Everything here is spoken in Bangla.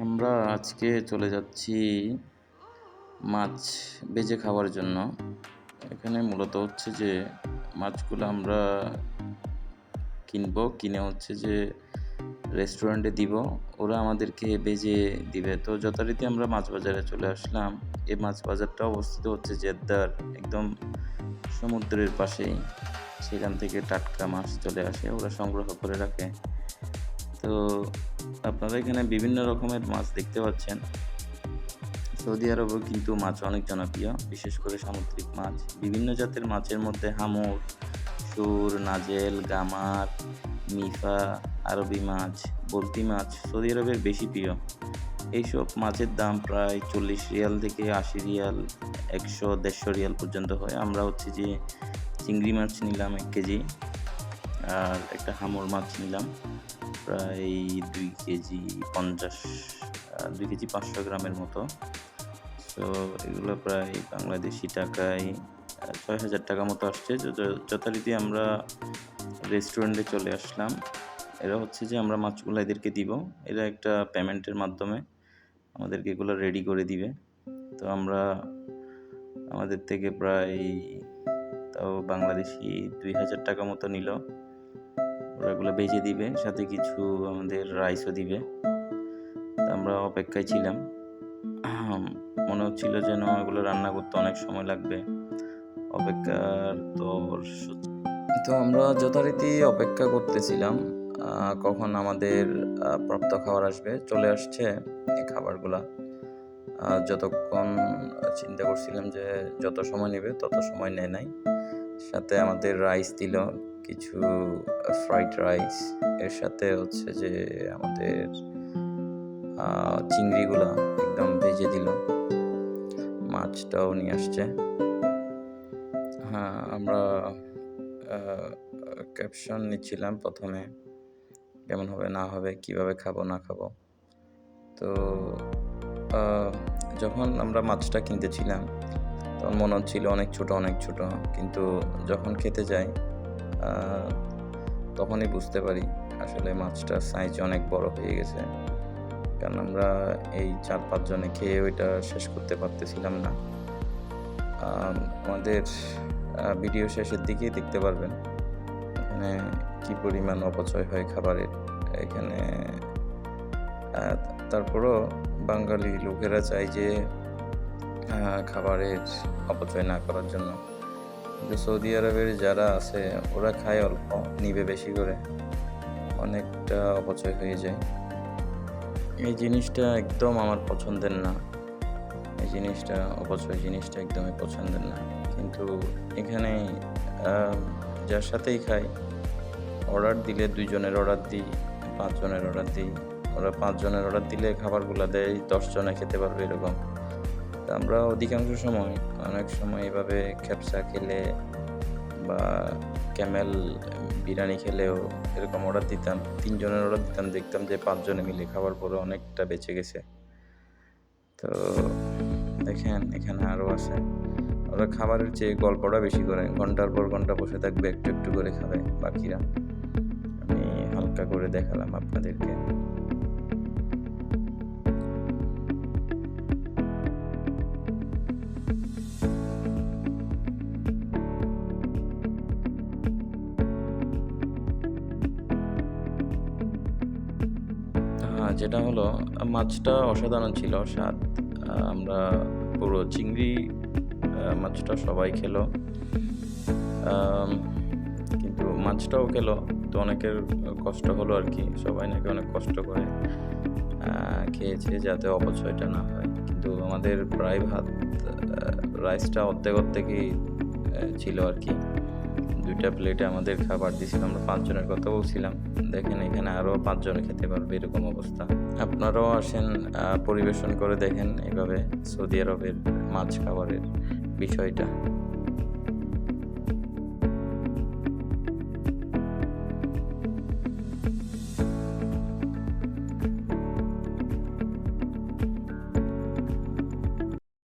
আমরা আজকে চলে যাচ্ছি মাছ বেজে খাওয়ার জন্য। এখানে মূলত হচ্ছে যে মাছগুলো আমরা কিনবো, কিনে হচ্ছে যে রেস্টুরেন্টে দিব। ওরা আমাদেরকে বেজে দিবে। তো যথারীতি আমরা মাছ বাজারে চলে আসলাম। এই মাছ বাজারটা অবস্থিত হচ্ছে জেদ্দার, একদম সমুদ্রের পাশেই। সেখান থেকে টাটকা মাছ চলে আসে, ওরা সংগ্রহ করে রাখে। তো আপনারা এখানে বিভিন্ন রকমের মাছ দেখতে পাচ্ছেন। সৌদি আরবেও কিন্তু মাছ অনেক জনপ্রিয়, বিশেষ করে সামুদ্রিক মাছ। বিভিন্ন জাতের মাছের মধ্যে হামুর, সুর, নাজেল, গামার, মিফা, আরবি মাছ বলতি মাছ সৌদি আরবের বেশি প্রিয়। এইসব মাছের দাম প্রায় চল্লিশ রিয়াল থেকে আশি রিয়াল, একশো, দেড়শো রিয়াল পর্যন্ত হয়। আমরা হচ্ছে যে চিংড়ি মাছ নিলাম এক কেজি। আর একটা হামর মাছ নিলাম, প্রায় দুই কেজি পঞ্চাশ দুই কেজি পাঁচশো গ্রামের মতো। তো এগুলো প্রায় বাংলাদেশি টাকায় ছয় হাজার টাকা মতো আসছে। যথা- যথারীতি আমরা রেস্টুরেন্টে চলে আসলাম। এরা হচ্ছে যে আমরা মাছগুলো এদেরকে দিব। এরা একটা পেমেন্টের মাধ্যমে আমাদেরকে এগুলো রেডি করে দিবে। তো আমরা আমাদের থেকে প্রায় তাও বাংলাদেশি দুই হাজার টাকা মতো নিল। ওরা এগুলো বেজে দিবে, সাথে কিছু আমাদের রাইসও দিবে। তা আমরা অপেক্ষায় ছিলাম। মনে হচ্ছিল যেন এগুলো রান্না করতে অনেক সময় লাগবে। অপেক্ষার তো তো আমরা যথারীতি অপেক্ষা করতেছিলাম। কখন আমাদের প্রাপ্ত খাবার আসবে, চলে আসছে এই খাবারগুলা। যতক্ষণ চিন্তা করছিলাম যে যত সময় নেবে তত সময় নেয় নাই। সাথে আমাদের রাইস দিল কিছু ফ্রাইড রাইস এর সাথে হচ্ছে যে আমাদের চিংড়িগুলো একদম ভেজে দিল মাছটাও নিয়ে আসছে। হ্যাঁ আমরা ক্যাপশন নিচ্ছিলাম প্রথমে, কেমন হবে, না হবে, কীভাবে খাব, না খাব। তো যখন আমরা মাছটা কিনতেছিলাম, তখন মনে হচ্ছিল অনেক ছোট অনেক ছোট। কিন্তু যখন খেতে যাই তখনই বুঝতে পারি আসলে মাছটার সাইজ অনেক বড় হয়ে গেছে। কারণ আমরা এই চার পাঁচজনে খেয়ে ওইটা শেষ করতে পারতেছিলাম না। আমাদের ভিডিও শেষের দিকেই দেখতে পারবেন। এখানে কী পরিমাণ অপচয় হয় খাবারের, এখানে তারপরও বাঙালি লোকেরা চায় যে খাবারের অপচয় না করার জন্য। কিন্তু সৌদি আরবের যারা আছে, ওরা খায় অল্প, নিবে বেশি করে। অনেকটা অপচয় হয়ে যায়। এই জিনিসটা একদম আমার পছন্দের না। এই জিনিসটা, অপচয় জিনিসটা একদমই পছন্দের না। কিন্তু এখানে যার সাথেই খাই অর্ডার দিলে দুইজনের অর্ডার দিই, পাঁচজনের অর্ডার দিই। ওরা পাঁচজনের অর্ডার দিলে খাবারগুলো দেয়, দশজনে খেতে পারবে এরকম। আমরা অধিকাংশ সময়, অনেক সময় এভাবে খেপসা খেলে বা ক্যামেল, বিরিয়ানি খেলেও এরকম অর্ডার দিতাম, তিনজনের অর্ডার দিতাম, দেখতাম যে পাঁচজনে মিলে খাবার পরে অনেকটা বেঁচে গেছে। তো দেখেন, এখানে আরও আছে। ওরা খাবারের চেয়ে গল্পটা বেশি করে, ঘণ্টার পর ঘণ্টা বসে থাকবে, একটু একটু করে খাবে বাকিরা। আমি হালকা করে দেখালাম আপনাদেরকে। যেটা হলো, মাছটা অসাধারণ ছিল, স্বাদ আমরা পুরো চিংড়ি মাছটা সবাই খেলো। কিন্তু মাছটাও খেলো, তো অনেকের কষ্ট হলো আর কি, সবাই নাকি অনেক কষ্ট করে খেয়েছে যাতে অপচয়টা না হয়। কিন্তু আমাদের প্রায় ভাত রাইসটা অর্ধেক অর্ধেকই ছিল আর কি। দুইটা প্লেটে আমাদের খাবার দিয়েছিল, আমরা পাঁচজনের কথা বলছিলাম। দেখেন এখানে আরও পাঁচজন খেতে পারবে এরকম অবস্থা। আপনারাও আসেন পরিবেশন করে দেখেন এভাবে সৌদি আরবের মাছ খাবারের বিষয়টা।